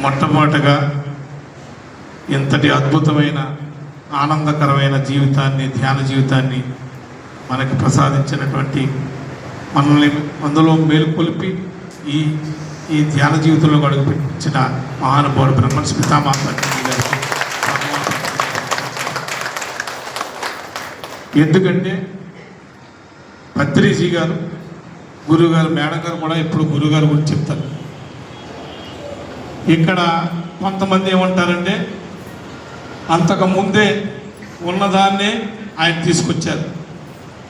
మొట్టమొదటగా ఇంతటి అద్భుతమైన ఆనందకరమైన జీవితాన్ని ధ్యాన జీవితాన్ని మనకి ప్రసాదించినటువంటి మనల్ని అందులో మేలుకొలిపి ఈ ఈ ధ్యాన జీవితంలో అడుగుపెట్టించిన మహానుభావుడు బ్రహ్మణ పితామాత గారికి ఎందుకంటే పత్రిజీ గారు గురుగారు మేడం గారు కూడా ఇప్పుడు గురుగారు గురించి చెప్తారు. ఇక్కడ కొంతమంది ఏమంటారంటే అంతకు ముందే ఉన్నదాన్నే ఆయన తీసుకొచ్చారు.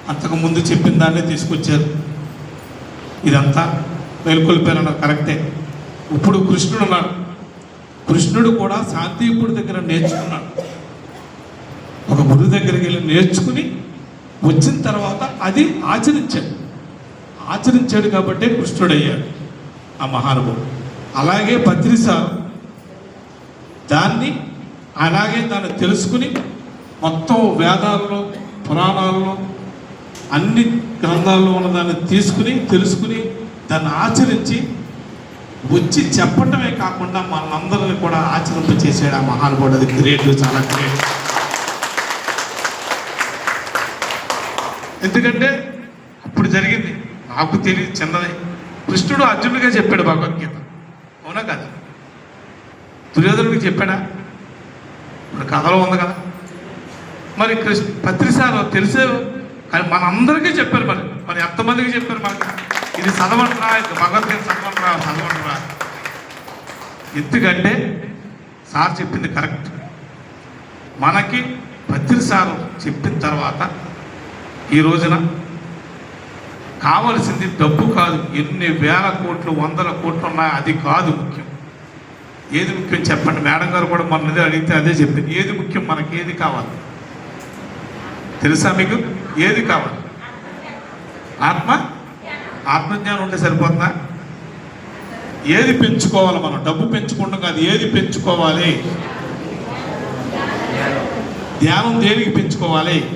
అంతకు ముందు చెప్పిన దాన్నే తీసుకొచ్చారు. ఇదంతా మేల్కొల్పారన్న కరెక్టే. ఇప్పుడు కృష్ణుడు ఉన్నాడు. కృష్ణుడు కూడా శాంతిపుడి దగ్గర నేర్చుకున్నాడు. ఒక గురువు దగ్గరికి వెళ్ళి నేర్చుకుని వచ్చిన తర్వాత అది ఆచరించాడు. ఆచరించాడు కాబట్టే కృష్ణుడయ్యాడు. ఆ మహానుభావుడు. అలాగే పత్రిస దాన్ని అలాగే దాన్ని తెలుసుకుని మొత్తం వేదాల్లో పురాణాల్లో అన్ని గ్రంథాల్లో ఉన్నదాన్ని తీసుకుని తెలుసుకుని దాన్ని ఆచరించి వచ్చి చెప్పటమే కాకుండా మనందరిని కూడా ఆచరింప చేసాడు ఆ మహానుభావుడు. అది గ్రేట్ చాలా గ్రేట్. ఎందుకంటే అప్పుడు జరిగింది. నాకు తెలియదు చిన్నది. కృష్ణుడు అర్జునుడిగా చెప్పాడు భగవద్గీత. అవునా కదా? దుర్యోధనుడికి చెప్పాడా? ఇప్పుడు కథలో ఉంది కదా. మరి కృష్ణ పత్రిసారు తెలిసారు కానీ మనందరికీ చెప్పారు మరి. మరి ఎంతమందికి చెప్పారు మనకి? ఇది చదవండిరా ఇది భగవద్గీత చదవండిరా చదవండిరా. ఎందుకంటే సార్ చెప్పింది కరెక్ట్. మనకి పత్రిసారు చెప్పిన తర్వాత ఈ రోజున కావలసింది డబ్బు కాదు. ఎన్ని వేల కోట్లు వందల కోట్లు ఉన్నాయో అది కాదు ముఖ్యం. ఏది ముఖ్యం చెప్పండి? మేడం గారు కూడా మొన్నదే అడిగితే అదే చెప్పింది ఏది ముఖ్యం? మనకి ఏది కావాలి? తెలుసా మీకు? ఏది కావాలి? ఆత్మ? ఆత్మజ్ఞానం ఉంటే సరిపోతుందా? ఏది పెంచుకోవాలి మనం? డబ్బు పెంచుకుంటాం కాదు. ఏది పెంచుకోవాలి? ధ్యానం దేనికి పెంచుకోవాలి?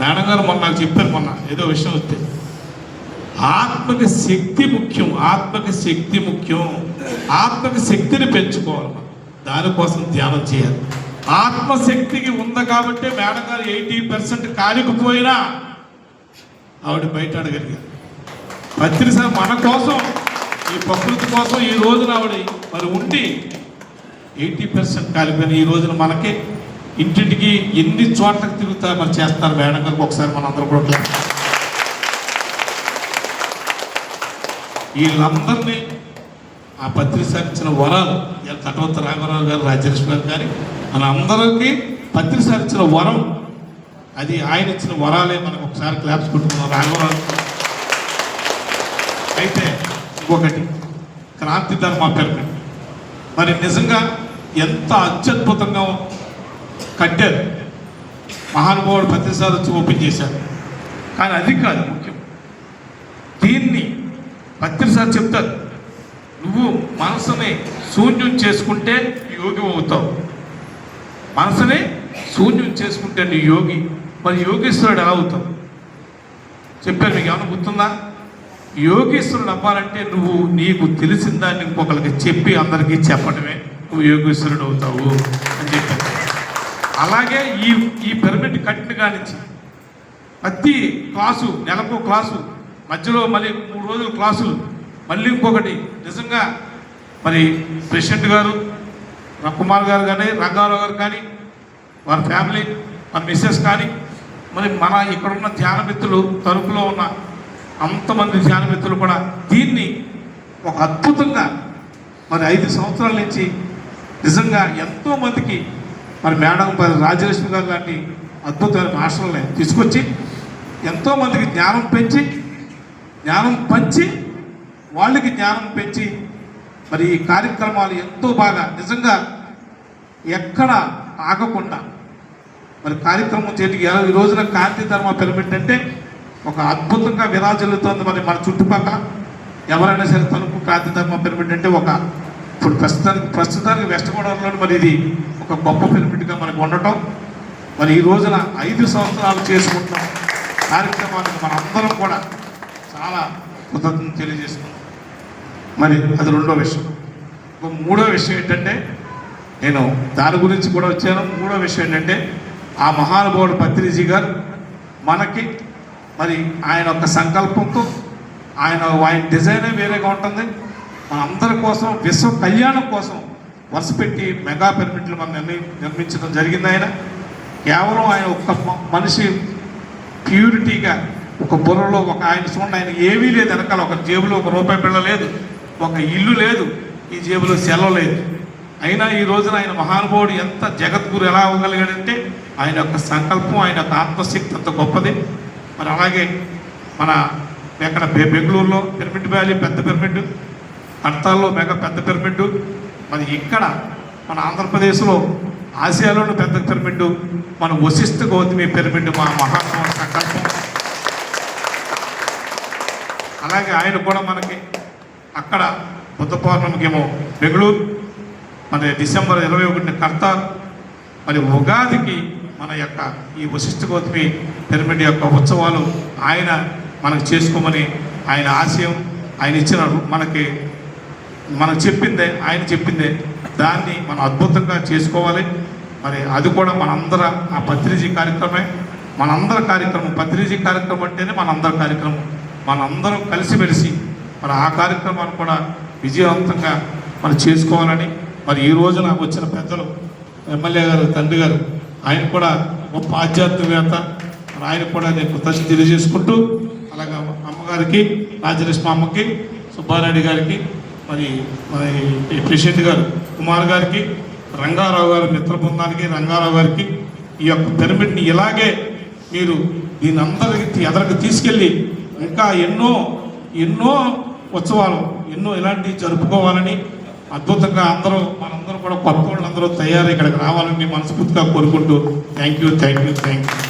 మేడం గారు మొన్న నాకు చెప్పారు మొన్న ఏదో విషయం వస్తే. ఆత్మకి శక్తి ముఖ్యం ఆత్మకి శక్తి ముఖ్యం. ఆత్మకి శక్తిని పెంచుకోవాలి మనం. దానికోసం ధ్యానం చేయాలి. ఆత్మశక్తికి ఉంది కాబట్టి మేడం గారు ఎయిటీ పర్సెంట్ కాలికపోయినా ఆవిడ బయట అడగలిగారు పత్రిక మన కోసం ఈ ప్రకృతి కోసం ఈ రోజున ఆవిడ మరి ఉండి ఎయిటీ పర్సెంట్ కాలిపోయిన ఈ రోజున మనకి ఇంటింటికి ఎన్ని చోట్లకి తిరుగుతా మరి చేస్తారు మేడం గారికి ఒకసారి మన అందరం కూడా వీళ్ళందరినీ ఆ పత్రిక సాధించిన వరాలు ఇలా తటవంత రాఘవరావు గారు రాజలక్ష్మి గారు కానీ మన అందరికీ పత్రిక సాధించిన వరం అది ఆయన ఇచ్చిన వరాలే మనకు ఒకసారి క్లాప్స్ కొట్టుకున్నాం రాఘవరావు అయితే ఇంకొకటి క్రాంతి ధర్మ పిరమిడ్ మరి నిజంగా ఎంత అత్యద్భుతంగా కట్టారు. మహానుభావుడు ప్రతిసారి వచ్చి ఓపెన్ చేశారు కానీ అది కాదు ముఖ్యం. దీన్ని పత్రిసారి చెప్తారు. నువ్వు మనసుని శూన్యం చేసుకుంటే యోగి అవుతావు. మనసుని శూన్యం చేసుకుంటే నీ యోగి మరి యోగేశ్వరుడు ఎలా అవుతావు? చెప్పారు మీకు ఏమైనా గుర్తుందా? యోగేశ్వరుడు అవ్వాలంటే నువ్వు నీకు తెలిసిన దాన్ని ఇంకొకరికి చెప్పి అందరికీ చెప్పడమే. నువ్వు యోగేశ్వరుడు అవుతావు అని చెప్పారు. అలాగే ఈ ఈ పిరమిడ్ కట్టిన కానించి ప్రతి క్లాసు నెలకు క్లాసు మధ్యలో మళ్ళీ మూడు రోజులు క్లాసులు మళ్ళీ ఇంకొకటి. నిజంగా మరి ప్రెసిడెంట్ గారు కుమార్ గారు కానీ రంగారావు గారు కానీ వారి ఫ్యామిలీ మన మిస్సెస్ కానీ మరి మన ఇక్కడ ఉన్న ధ్యాన మిత్రులు ఉన్న అంతమంది ధ్యాన మిత్రులు కూడా దీన్ని ఒక అద్భుతంగా మరి ఐదు సంవత్సరాల నుంచి నిజంగా ఎంతోమందికి మరి మేడం మరి రాజలక్ష్మి గారు లాంటి అద్భుతమైన మాస్టర్లని తీసుకొచ్చి ఎంతోమందికి జ్ఞానం పెంచి జ్ఞానం పంచి వాళ్ళకి జ్ఞానం పెంచి మరి ఈ కార్యక్రమాలు ఎంతో బాగా నిజంగా ఎక్కడ ఆగకుండా మరి కార్యక్రమం చేతికి ఎలా ఈ రోజున కాంతి ధర్మ పిరమిడ్ అంటే ఒక అద్భుతంగా విరాజిల్లుతోంది మరి మన చుట్టుపక్కల ఎవరైనా సరే తలుపు కాంతి ధర్మ పిరమిడ్ అంటే ఒక ఇప్పుడు ప్రస్తుతానికి ప్రస్తుతానికి వెస్ట్ గోదావరిలో మరి ఇది ఒక గొప్ప బెనిఫిట్గా మనకు ఉండటం. మరి ఈ రోజున ఐదు సంవత్సరాలు చేసుకుంటున్నాం కార్యక్రమానికి మన అందరం కూడా చాలా కృతజ్ఞత తెలియజేస్తున్నాం. మరి అది రెండో విషయం. ఒక మూడో విషయం ఏంటంటే నేను దాని గురించి కూడా వచ్చాను. మూడో విషయం ఏంటంటే ఆ మహానుభావుడు పత్రిజీ గారు మనకి మరి ఆయన యొక్క సంకల్పంతో ఆయన ఆయన డిజైనే వేరేగా ఉంటుంది. మన అందరి కోసం విశ్వ కళ్యాణం కోసం వరుస పెట్టి మెగా పిరమిడ్లు మనం నిర్మి నిర్మించడం జరిగింది ఆయన. కేవలం ఆయన ఒక్క మనిషి ప్యూరిటీగా ఒక బుర్రలో ఒక ఆయన చూడండి ఆయన ఏమీ లేదు వెనకాల ఒక జేబులో ఒక రూపాయి పిల్ల లేదు ఒక ఇల్లు లేదు ఈ జేబులో సెలవు లేదు. అయినా ఈ రోజున ఆయన మహానుభావుడు ఎంత జగద్గురు ఎలా అవ్వగలిగాడంటే ఆయన యొక్క సంకల్పం ఆయన యొక్క ఆత్మశక్తి అంత గొప్పది. మరి అలాగే మన ఎక్కడ బెంగళూరులో పిరమిడ్ వ్యాలీ పెద్ద పిరమిడ్ కడతాల్లో మెగా పెద్ద పిరమిడ్ మరి ఇక్కడ మన ఆంధ్రప్రదేశ్లో ఆసియాలోని పెద్ద పిరమిడ్ మన వశిష్ఠ గౌతమి పిరమిడ్ మా మహాత్మా సంకల్పం. అలాగే ఆయన కూడా మనకి అక్కడ బుద్ధ పౌర్ణమికేమో బెంగళూరు మరి డిసెంబర్ ఇరవై ఒకటిని కర్తార్. మరి ఉగాదికి మన యొక్క ఈ వశిష్ఠ గౌతమి పిరమిడ్ యొక్క ఉత్సవాలు ఆయన మనకు చేసుకోమని ఆయన ఆశయం ఆయన ఇచ్చిన మనకి మనం చెప్పిందే ఆయన చెప్పిందే. దాన్ని మనం అద్భుతంగా చేసుకోవాలి. మరి అది కూడా మనందర ఆ పత్రిజీ కార్యక్రమే. మనందరి కార్యక్రమం పత్రిజీ కార్యక్రమం అంటేనే మనందరి కార్యక్రమం. మనందరం కలిసిమెలిసి మరి ఆ కార్యక్రమాన్ని కూడా విజయవంతంగా మనం చేసుకోవాలని మరి ఈ రోజున వచ్చిన పెద్దలు ఎమ్మెల్యే గారు తండ్రి గారు ఆయన కూడా గొప్ప ఆధ్యాత్మికవేత్త మరి ఆయన కూడా నేను కృతజ్ఞత తెలియజేసుకుంటూ అలాగే అమ్మగారికి రాజలక్ష్మి అమ్మకి సుబ్బారెడ్డి గారికి మరి మరి ప్రెసిడెంట్ గారు కుమార్ గారికి రంగారావు గారి మిత్ర బృందానికి రంగారావు గారికి ఈ యొక్క పిరమిడ్ని ఇలాగే మీరు దీని అందరికి ఎదరికి తీసుకెళ్ళి ఇంకా ఎన్నో ఎన్నో ఉత్సవాలు ఎన్నో ఇలాంటివి జరుపుకోవాలని అద్భుతంగా అందరూ మనందరూ కూడా కొత్త వాళ్ళందరూ తయారు ఇక్కడికి రావాలని మనస్ఫూర్తిగా కోరుకుంటూ thank you thank you thank you